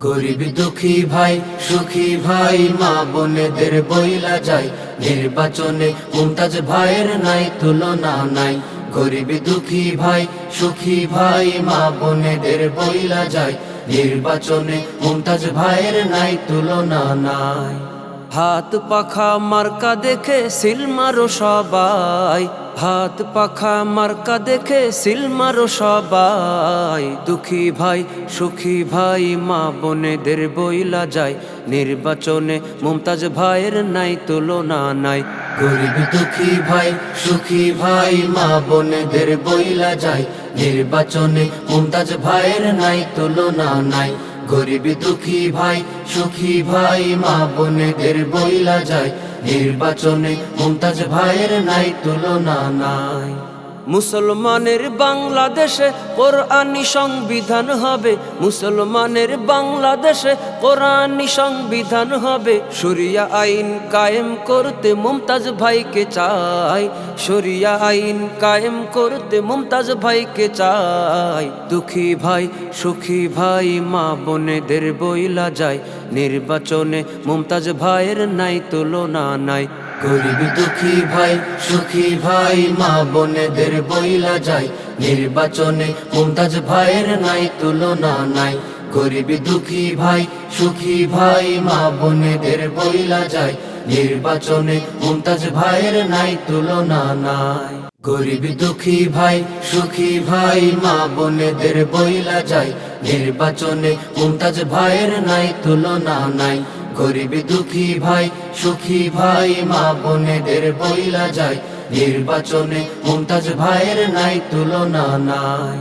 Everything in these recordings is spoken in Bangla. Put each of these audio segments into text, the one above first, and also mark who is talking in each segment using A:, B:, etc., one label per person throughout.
A: গরিব দুঃখী ভাই, সুখী ভাই, মা বোনেদের বইলা যায় নির্বাচনে মুমতাজ ভাইয়ের নাই, তুলনা নাই। গরিব দুঃখী ভাই, সুখী ভাই, মা বোনেদের বইলা যায় নির্বাচনে মুমতাজ ভাইয়ের নাই, তুলনা নাই। হাত পাখা মার্কা দেখে সিল মারো সবাই। হাত পাখা মার্কা দেখে সিল মারো সবাই। দুঃখী ভাই, সুখী ভাই, মা বোনেদের বইলা যায়। নির্বাচনে মমতাজ ভাইয়ের নাই, তুলনা নাই। গরিব, দুঃখী ভাই, সুখী ভাই, মা বোনেদের বইলা যায়। নির্বাচনে মমতাজ ভাইয়ের নাই, তুলনা নাই। গরিব দুঃখী ভাই, সুখী ভাই, মা বোনেদের বইলা যায়। নির্বাচনে মমতাজ ভাইয়ের নাই, তুলনা নাই। মুসলমানের বাংলাদেশে কোরআনি সংবিধান হবে। মুসলমানের বাংলাদেশে কোরআনি সংবিধান হবে। শরিয়া আইন কায়েম করতে মুমতাজ ভাইকে চাই। শরিয়া আইন কায়েম করতে মুমতাজ ভাইকে চাই। দুঃখী ভাই, সুখী ভাই, মা বোনেদের বইলা যায়। নির্বাচনে মুমতাজ ভাইয়ের নাই, তুলনা নাই। গরিব দুঃখী ভাই, সুখী ভাই, মা বোনেদের বইলা যায় নির্বাচনে মুমতাজ ভাইয়ের নাই, তুলনা নাই। গরিব দুঃখী ভাই, সুখী ভাই, মা বোনেদের বইলা যায় নির্বাচনে মুমতাজ ভাইয়ের নাই, তুলনা নাই। গরিব দুঃখী ভাই, সুখী ভাই, মা বোনেদের বইলা যায় নির্বাচনে মুমতাজ ভাইয়ের নাই, তুলনা নাই। গরিব দুঃখী ভাই, সুখী ভাই, মা বোনেদের বইলা যায় নির্বাচনে মুমতাজ ভাইয়ের নাই তুলনা নাই।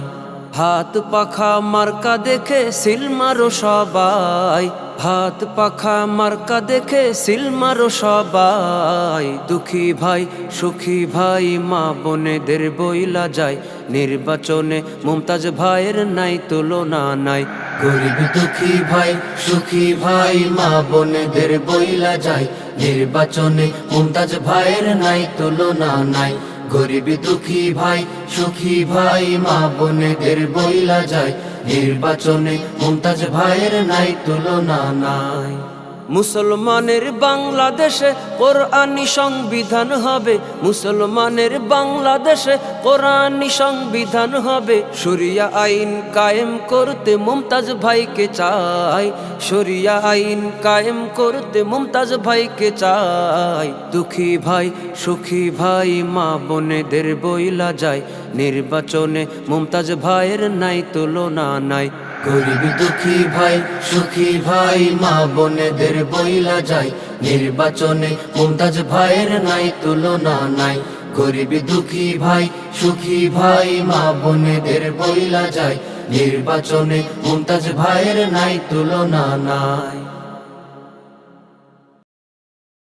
A: হাত পাখা মার্কা দেখে সিল মারো সবাই। হাত পাখা মার্কা দেখে সিল মারো সবাই। দুঃখী ভাই, সুখী ভাই, মা বোনেদের বইলা যায় নির্বাচনে মুমতাজ ভাইয়ের নাই তুলনা নাই। গরিব দুঃখী ভাই, সুখী ভাই, মা বোনদের বইলা যায় নির্বাচনে মুমতাজ ভাইয়ের নাই, তুলনা নাই। গরিব দুঃখী ভাই, সুখী ভাই, মা বোনদের বইলা যায় নির্বাচনে মুমতাজ ভাইয়ের নাই, তুলনা নাই। মুসলমানের বাংলাদেশে কোরআনি সংবিধান হবে। মুসলমানের বাংলাদেশে কোরআনি সংবিধান হবে। শরিয়া আইন কায়েম করতে মুমতাজ ভাইকে চাই। শরিয়া আইন কায়েম করতে মুমতাজ ভাইকে চাই। দুঃখী ভাই, সুখী ভাই, মা বোনেদের বইলা যায়। নির্বাচনে মুমতাজ ভাইয়ের নাই, তুলনা নাই। গরিব দুঃখী ভাই, সুখী ভাই, মা বোনেদের বইলা যায় নির্বাচনে মমতাজ ভাইয়ের নাই, তুলনা নাই। গরিব দুঃখী ভাই, সুখী ভাই, মা বোনেদের বইলা যায় নির্বাচনে মমতাজ ভাইয়ের নাই, তুলনা নাই।